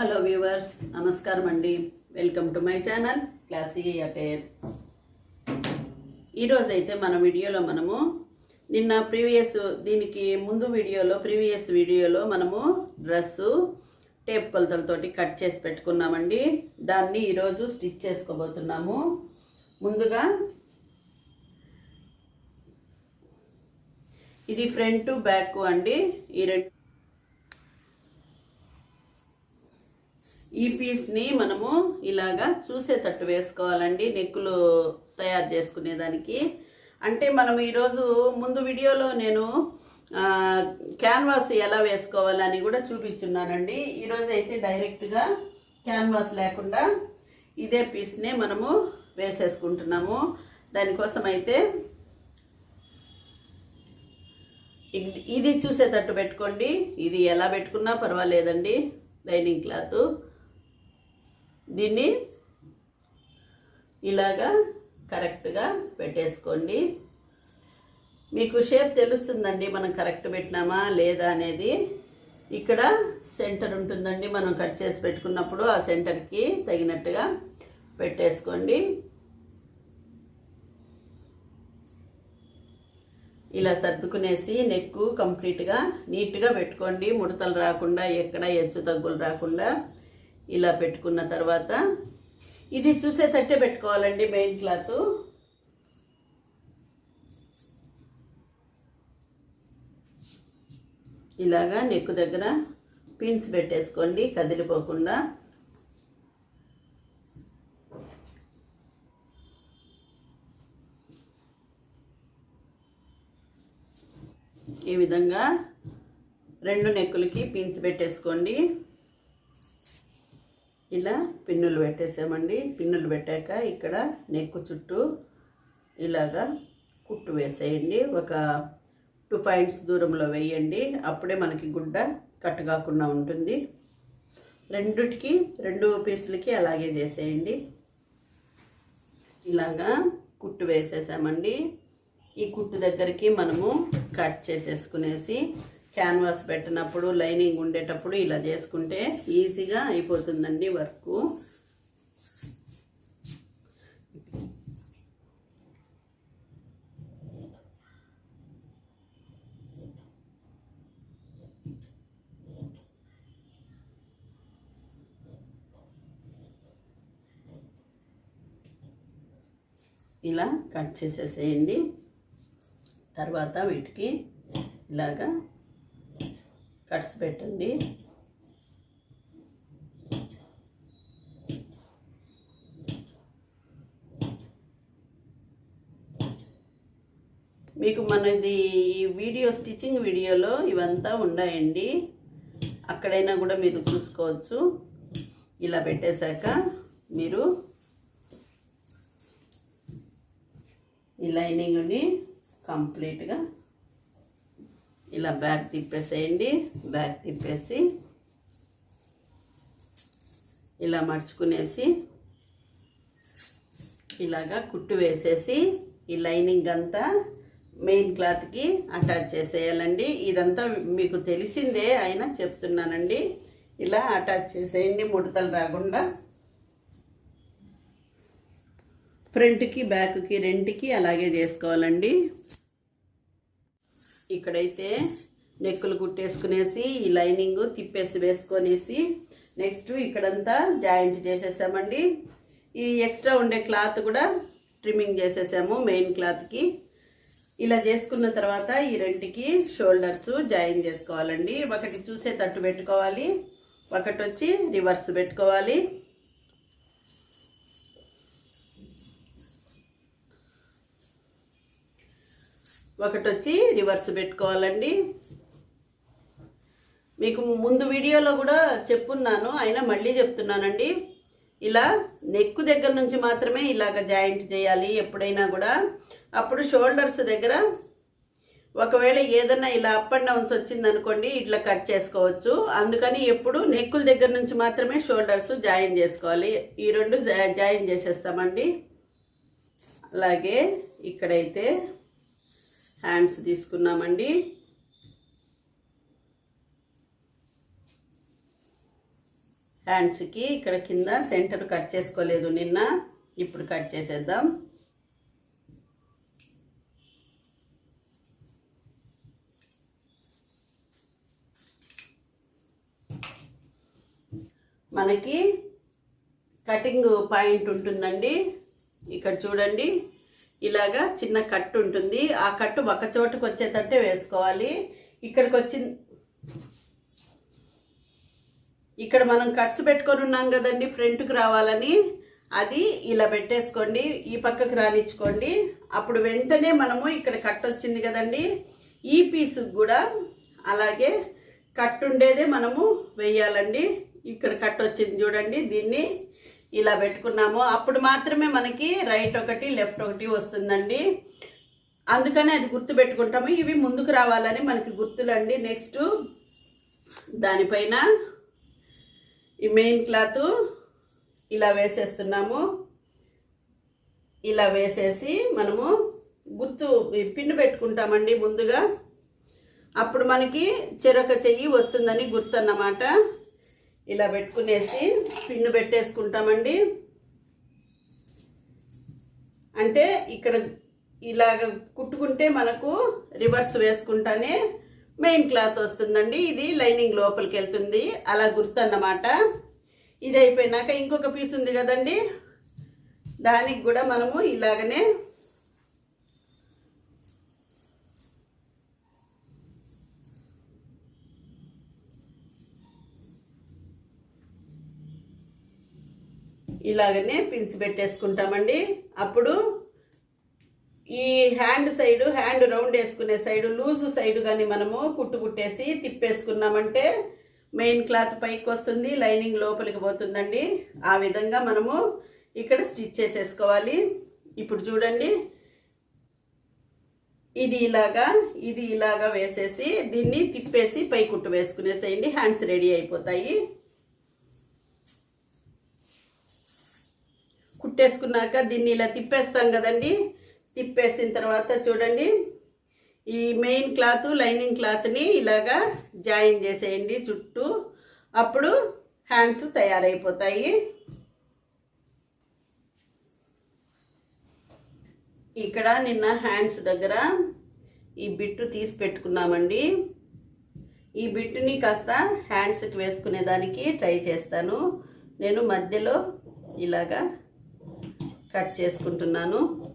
Hello viewers నమస్కారం అండి. Welcome to my channel classy attire. ఈరోజు అయితే మన వీడియోలో మనము నిన్న ప్రీవియస్ దీనికి ముందు వీడియోలో ప్రీవియస్ వీడియోలో మనము డ్రెస్సు టేప్ కొలతలతోటి కట్ చేసి పెట్టుకున్నామండి. దాన్ని ఈరోజు స్టిచ్ చేసుకోబోతున్నాము. ముందుగా ఇది ఫ్రంట్ బ్యాక్ అండి. ఈ రెండు ఈ పీస్ని మనము ఇలాగా చూసేటట్టు వేసుకోవాలండి నెక్కులు తయారు చేసుకునేదానికి. అంటే మనం ఈరోజు ముందు వీడియోలో నేను క్యాన్వాస్ ఎలా వేసుకోవాలని కూడా చూపించున్నానండి. ఈరోజు అయితే డైరెక్ట్గా క్యాన్వాస్ లేకుండా ఇదే పీస్నే మనము వేసేసుకుంటున్నాము. దానికోసం అయితే ఇది- చూసేటట్టు పెట్టుకోండి. ఇది ఎలా పెట్టుకున్నా పర్వాలేదండి. Dining cloth. దీన్ని ఇలాగా కరెక్ట్గా పెట్టేసుకోండి. మీకు షేప్ తెలుస్తుందండి మనం కరెక్ట్ పెట్టినామా లేదా అనేది. ఇక్కడ సెంటర్ ఉంటుందండి మనం కట్ చేసి పెట్టుకున్నప్పుడు ఆ సెంటర్కి తగినట్టుగా పెట్టేసుకోండి. ఇలా సర్దుకునేసి నెక్కు కంప్లీట్గా నీట్గా పెట్టుకోండి. ముడతలు రాకుండా ఎక్కడ హెచ్చు తగ్గులు రాకుండా. ఇలా పెట్టుకున్న తర్వాత ఇది చూసేటట్టే పెట్టుకోవాలండి మెయిన్ క్లాత్. ఇలాగా నెక్కు దగ్గర పిన్స్ పెట్టేసుకోండి కదిలిపోకుండా. ఈ విధంగా రెండు నెక్కులకి పిన్స్ పెట్టేసుకోండి. ఇలా పిన్నులు పెట్టేసామండి. పిన్నులు పెట్టాక ఇక్కడ నెక్కు చుట్టూ ఇలాగా కుట్టు వేసేయండి. ఒక టూ పాయింట్స్ దూరంలో వేయండి. అప్పుడే మనకి గుడ్డ కట్ కాకుండా ఉంటుంది. రెండుటికి రెండు పీసులకి అలాగే చేసేయండి. ఇలాగా కుట్టు వేసేసామండి. ఈ కుట్టు దగ్గరికి మనము కట్ చేసేసుకునేసి క్యాన్వాస్ పెట్టినప్పుడు లైనింగ్ ఉండేటప్పుడు ఇలా చేసుకుంటే ఈజీగా అయిపోతుందండి వర్క్. ఇలా కట్ చేసేసేయండి. తర్వాత వీటికి ఇలాగా కట్స్ పెట్టండి. మీకు మనది ఈ వీడియో స్టిచ్చింగ్ వీడియోలో ఇవంతా ఉన్నాయండి. అక్కడైనా కూడా మీరు చూసుకోవచ్చు. ఇలా పెట్టేశాక మీరు ఈ లైనింగ్ని కంప్లీట్గా ఇలా బ్యాక్ తిప్పేసేయండి. బ్యాక్ తిప్పేసి ఇలా మడుచుకునేసి ఇలాగా కుట్టు వేసేసి ఈ లైనింగ్ అంతా మెయిన్ క్లాత్కి అటాచ్ చేసేయాలండి. ఇదంతా మీకు తెలిసిందే అయినా చెప్తున్నానండి. ఇలా అటాచ్ చేసేయండి ముడతలు రాకుండా. ఫ్రంట్కి బ్యాక్కి రెంట్కి అలాగే చేసుకోవాలండి. ఇక్కడైతే నెక్కులు కుట్టేసుకునేసి ఈ లైనింగ్ తిప్పేసి వేసుకొనేసి నెక్స్ట్ ఇక్కడంతా జాయింట్ చేసేసామండి. ఈ ఎక్స్ట్రా ఉండే క్లాత్ కూడా ట్రిమ్మింగ్ చేసేసాము మెయిన్ క్లాత్కి. ఇలా చేసుకున్న తర్వాత ఈ రెంటికి షోల్డర్స్ జాయిన్ చేసుకోవాలండి. ఒకటి చూసేటట్టు పెట్టుకోవాలి ఒకటి వచ్చి రివర్స్ పెట్టుకోవాలి. ఒకటి వచ్చి రివర్స్ పెట్టుకోవాలండి. మీకు ముందు వీడియోలో కూడా చెప్పున్నాను అయినా మళ్ళీ చెప్తున్నానండి. ఇలా నెక్కు దగ్గర నుంచి మాత్రమే ఇలాగ జాయింట్ చేయాలి ఎప్పుడైనా కూడా. అప్పుడు షోల్డర్స్ దగ్గర ఒకవేళ ఏదన్నా ఇలా అప్ అండ్ డౌన్స్ వచ్చిందనుకోండి ఇట్లా కట్ చేసుకోవచ్చు. అందుకని ఎప్పుడు నెక్కుల దగ్గర నుంచి మాత్రమే షోల్డర్స్ జాయిన్ చేసుకోవాలి. ఈ రెండు జా- జాయిన్ చేసేస్తామండి. అలాగే ఇక్కడైతే హ్యాండ్స్ తీసుకున్నామండి. హ్యాండ్స్కి ఇక్కడ కింద సెంటర్ కట్ చేసుకోలేదు నిన్న ఇప్పుడు కట్ చేసేద్దాం. మనకి కటింగ్ పాయింట్ ఉంటుందండి. ఇక్కడ చూడండి. ఇలాగా చిన్న కట్టు ఉంటుంది. ఆ కట్టు ఒక చోటుకు వచ్చేటట్టే వేసుకోవాలి. ఇక్కడికి వచ్చిన ఇక్కడ మనం కట్స్ పెట్టుకొని ఉన్నాం కదండి ఫ్రంట్కి రావాలని. అది ఇలా పెట్టేసుకోండి ఈ పక్కకు రానిచ్చుకోండి. అప్పుడు వెంటనే మనము ఇక్కడ కట్ వచ్చింది కదండి ఈ పీసుకు కూడా అలాగే కట్ ఉండేదే మనము వెయ్యాలండి ఇక్కడ కట్ వచ్చింది చూడండి దీన్ని ఇలా పెట్టుకున్నాము. అప్పుడు మాత్రమే మనకి రైట్ ఒకటి లెఫ్ట్ ఒకటి వస్తుందండి. అందుకని అది గుర్తు పెట్టుకుంటాము. ఇవి ముందుకు రావాలని మనకి గుర్తులండి. నెక్స్ట్ దానిపైన ఈ మెయిన్ క్లాత్ ఇలా వేసేస్తున్నాము. ఇలా వేసేసి మనము గుర్తు ఈ పిన్ను పెట్టుకుంటామండి ముందుగా. అప్పుడు మనకి చెరొక చెయ్యి వస్తుందని గుర్తు అన్నమాట ఇలా పెట్టుకునేసి పిన్ను పెట్టేసుకుంటామండి. అంటే ఇక్కడ ఇలాగ కుట్టుకుంటే మనకు రివర్స్ వేసుకుంటానే మెయిన్ క్లాత్ వస్తుందండి. ఇది లైనింగ్ లోపలికి వెళ్తుంది. అలా గుర్తు అన్నమాట ఇది అయిపోయినాక ఇంకొక పీస్ ఉంది కదండి. దానికి కూడా మనము ఇలాగనే ఇలాగనే పిన్స్ పెట్టేసుకుంటామండి. అప్పుడు ఈ హ్యాండ్ సైడు హ్యాండ్ రౌండ్ వేసుకునే సైడు లూజు సైడు కానీ మనము కుట్టు కుట్టేసి తిప్పేసుకున్నామంటే మెయిన్ క్లాత్ పైకి వస్తుంది లైనింగ్ లోపలికి పోతుందండి. ఆ విధంగా మనము ఇక్కడ స్టిచ్ చేసేసుకోవాలి. ఇప్పుడు చూడండి. ఇది ఇలాగా ఇది ఇలాగా వేసేసి దీన్ని తిప్పేసి పై కుట్టు వేసుకునేసేయండి. హ్యాండ్స్ రెడీ అయిపోతాయి. కుట్టేసుకున్నాక దీన్ని ఇలా తిప్పేస్తాం కదండి. తిప్పేసిన తర్వాత చూడండి. ఈ మెయిన్ క్లాత్ లైనింగ్ క్లాత్ని ఇలాగా జాయిన్ చేసేయండి చుట్టూ. అప్పుడు హ్యాండ్స్ తయారైపోతాయి. ఇక్కడ నిన్న హ్యాండ్స్ దగ్గర ఈ బిట్టు తీసి పెట్టుకున్నామండి. ఈ బిట్టుని కాస్త హ్యాండ్స్కి వేసుకునేదానికి ట్రై చేస్తాను. నేను మధ్యలో ఇలాగా కట్ చేసుకుంటున్నాను.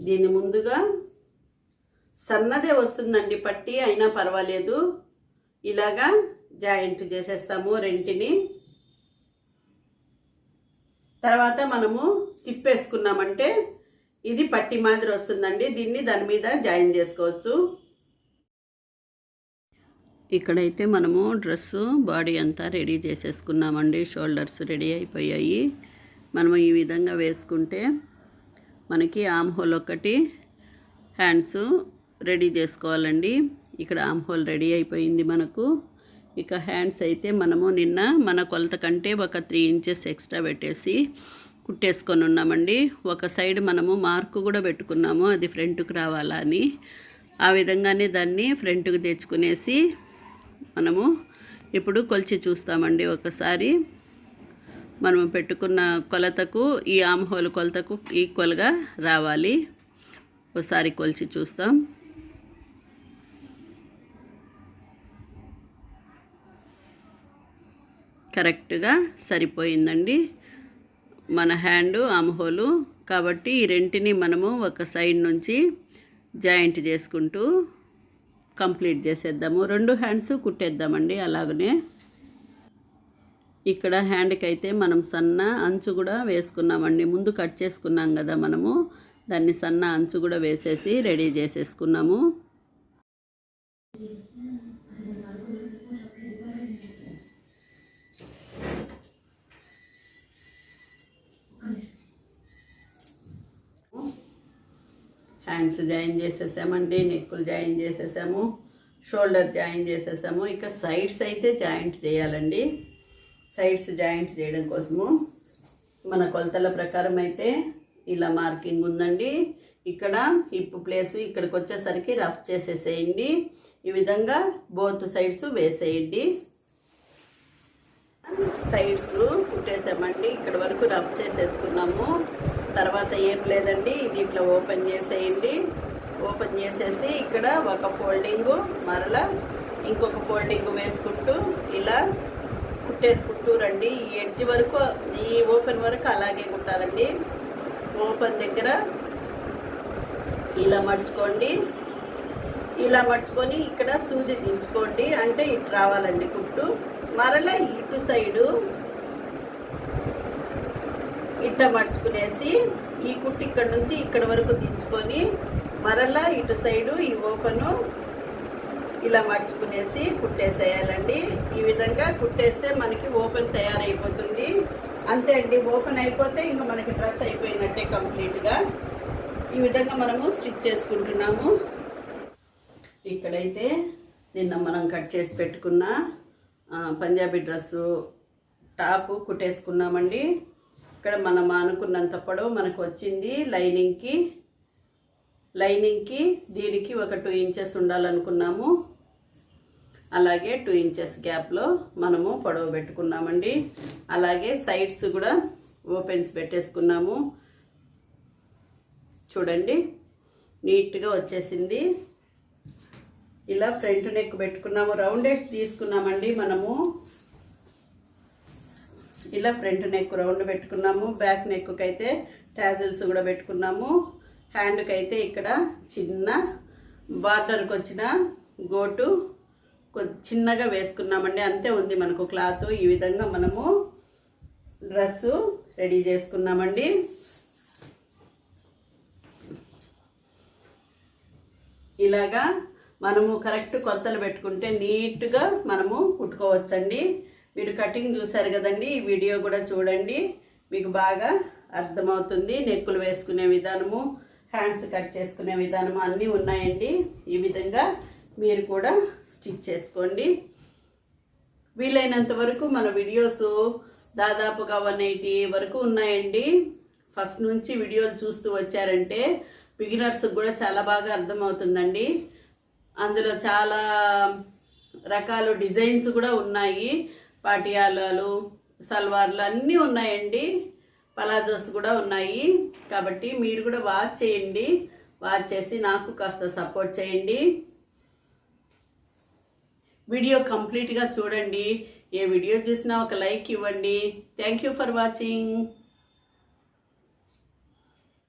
దీన్ని ముందుగా సన్నదే వస్తుందండి పట్టి అయినా పర్వాలేదు. ఇలాగా జాయింట్ చేసేస్తాము రెంటిని. తర్వాత మనము తిప్పేసుకున్నామంటే ఇది పట్టి మాదిరి వస్తుందండి. దీన్ని దాని మీద జాయిన్ చేసుకోవచ్చు. ఇక్కడైతే మనము డ్రెస్సు బాడీ అంతా రెడీ చేసేసుకున్నామండి. షోల్డర్స్ రెడీ అయిపోయాయి. మనము ఈ విధంగా వేసుకుంటే మనకి ఆమ్ హోల్ ఒకటి హ్యాండ్స్ రెడీ చేసుకోవాలండి. ఇక్కడ ఆమ్ హోల్ రెడీ అయిపోయింది మనకు. ఇక హ్యాండ్స్ అయితే మనము నిన్న మన కొలత కంటే ఒక త్రీ ఇంచెస్ ఎక్స్ట్రా పెట్టేసి కుట్టేసుకొని ఉన్నామండి. ఒక సైడ్ మనము మార్కు కూడా పెట్టుకున్నాము అది ఫ్రంట్కి రావాలా అని. ఆ విధంగానే దాన్ని ఫ్రంట్కి తెచ్చుకునేసి మనము ఇప్పుడు కొలిచి చూస్తామండి ఒకసారి. మనం పెట్టుకున్న కొలతకు ఈ ఆమ్హోల్ కొలతకు ఈక్వల్గా రావాలి. ఒకసారి కొలిచి చూస్తాం. కరెక్ట్గా సరిపోయిందండి. మన హ్యాండ్ ఆమ్హోలు కాబట్టి ఈ రెంటిని మనము ఒక సైడ్ నుంచి జాయింట్ చేసుకుంటూ కంప్లీట్ చేసేద్దాము. రెండు హ్యాండ్స్ కుట్టేద్దామండి అలాగనే. ఇక్కడ హ్యాండ్కి అయితే మనం సన్న అంచు కూడా వేసుకున్నామండి. ముందు కట్ చేసుకున్నాం కదా మనము. దాన్ని సన్న అంచు కూడా వేసేసి రెడీ చేసేసుకున్నాము. హ్యాండ్స్ జాయిన్ చేసేసామండి. నెక్కులు జాయిన్ చేసేసాము. షోల్డర్ జాయిన్ చేసేసాము. ఇక సైడ్స్ అయితే జాయింట్ చేయాలండి. సైడ్స్ జాయింట్స్ చేయడం కోసము మన కొలతల ప్రకారం అయితే ఇలా మార్కింగ్ ఉందండి. ఇక్కడ హిప్ ప్లేస్ ఇక్కడికి వచ్చేసరికి రఫ్ చేసేసేయండి. ఈ విధంగా బోత్ సైడ్స్ వేసేయండి. సైడ్స్ కుట్టేసామండి. ఇక్కడ వరకు రఫ్ చేసేసుకున్నాము. తర్వాత ఏం లేదండి. ఇది ఇట్లా ఓపెన్ చేసేయండి. ఓపెన్ చేసేసి ఇక్కడ ఒక ఫోల్డింగ్ మరలా ఇంకొక ఫోల్డింగ్ వేసుకుంటూ ఇలా కుట్టేసుకుంటూ రండి. ఈ ఎడ్జ్ వరకు ఈ ఓపెన్ వరకు అలాగే కుట్టాలండి. ఓపెన్ దగ్గర ఇలా మడుచుకోండి. ఇలా మడుచుకొని ఇక్కడ సూది దించుకోండి. అంటే ఇటు రావాలండి కుట్టు. మరలా ఇటు సైడు ఇట్ట మడుచుకునేసి ఈ కుట్టు ఇక్కడ నుంచి ఇక్కడ వరకు దించుకొని మరలా ఇటు సైడు ఈ ఓపెను ఇలా మడుచుకునేసి కుట్టేసేయాలండి. ఈ విధంగా కుట్టేస్తే మనకి ఓపెన్ తయారైపోతుంది. అంతే అండి ఓపెన్ అయిపోతే ఇంకా మనకి డ్రెస్ అయిపోయినట్టే కంప్లీట్గా. ఈ విధంగా మనము స్టిచ్ చేసుకుంటున్నాము. ఇక్కడైతే నిన్న మనం కట్ చేసి పెట్టుకున్న పంజాబీ డ్రెస్సు టాపు కుట్టేసుకున్నామండి. ఇక్కడ మనం అనుకున్నంత పొడవు మనకు వచ్చింది లైనింగ్కి. లైనింగ్కి దీనికి ఒక టూ ఇంచెస్ ఉండాలనుకున్నాము. అలాగే టూ ఇంచెస్ గ్యాప్లో మనము పొడవు పెట్టుకున్నామండి. అలాగే సైడ్స్ కూడా ఓపెన్స్ పెట్టేసుకున్నాము. చూడండి నీట్గా వచ్చేసింది. ఇలా ఫ్రంట్ నెక్ పెట్టుకున్నాము. రౌండ్ తీసుకున్నామండి మనము. ఇలా ఫ్రంట్ నెక్ రౌండ్ పెట్టుకున్నాము. బ్యాక్ నెక్కి అయితే టాజిల్స్ కూడా పెట్టుకున్నాము. హ్యాండ్కి అయితే ఇక్కడ చిన్న బార్డర్కి వచ్చిన గోటు చిన్నగా వేసుకున్నామండి. అంతే ఉంది మనకు క్లాత్. ఈ విధంగా మనము డ్రెస్సు రెడీ చేసుకున్నామండి. ఇలాగా మనము కరెక్ట్ కొత్తలు పెట్టుకుంటే నీట్గా మనము కుట్టుకోవచ్చండి. మీరు కటింగ్ చూసారు కదండి ఈ వీడియో కూడా చూడండి. మీకు బాగా అర్థమవుతుంది. నెక్కులు వేసుకునే విధానము హ్యాండ్స్ కట్ చేసుకునే విధానము అన్నీ ఉన్నాయండి. ఈ విధంగా మీరు కూడా స్టిచ్ చేసుకోండి. వీలైనంత వరకు మన వీడియోస్ దాదాపుగా వన్ ఎయిటీ వరకు ఉన్నాయండి. ఫస్ట్ నుంచి వీడియోలు చూస్తూ వచ్చారంటే బిగినర్స్ కూడా చాలా బాగా అర్థమవుతుందండి. అందులో చాలా రకాల డిజైన్స్ కూడా ఉన్నాయి. పాటియాలాలు సల్వార్లు అన్నీ ఉన్నాయండి. పలాజోస్ కూడా ఉన్నాయి. కాబట్టి మీరు కూడా వాచ్ చేయండి. వాచ్ చేసి నాకు కాస్త సపోర్ట్ చేయండి. వీడియో కంప్లీట్గా చూడండి. ఏ వీడియో చూసినా ఒక లైక్ ఇవ్వండి. Thank you for watching.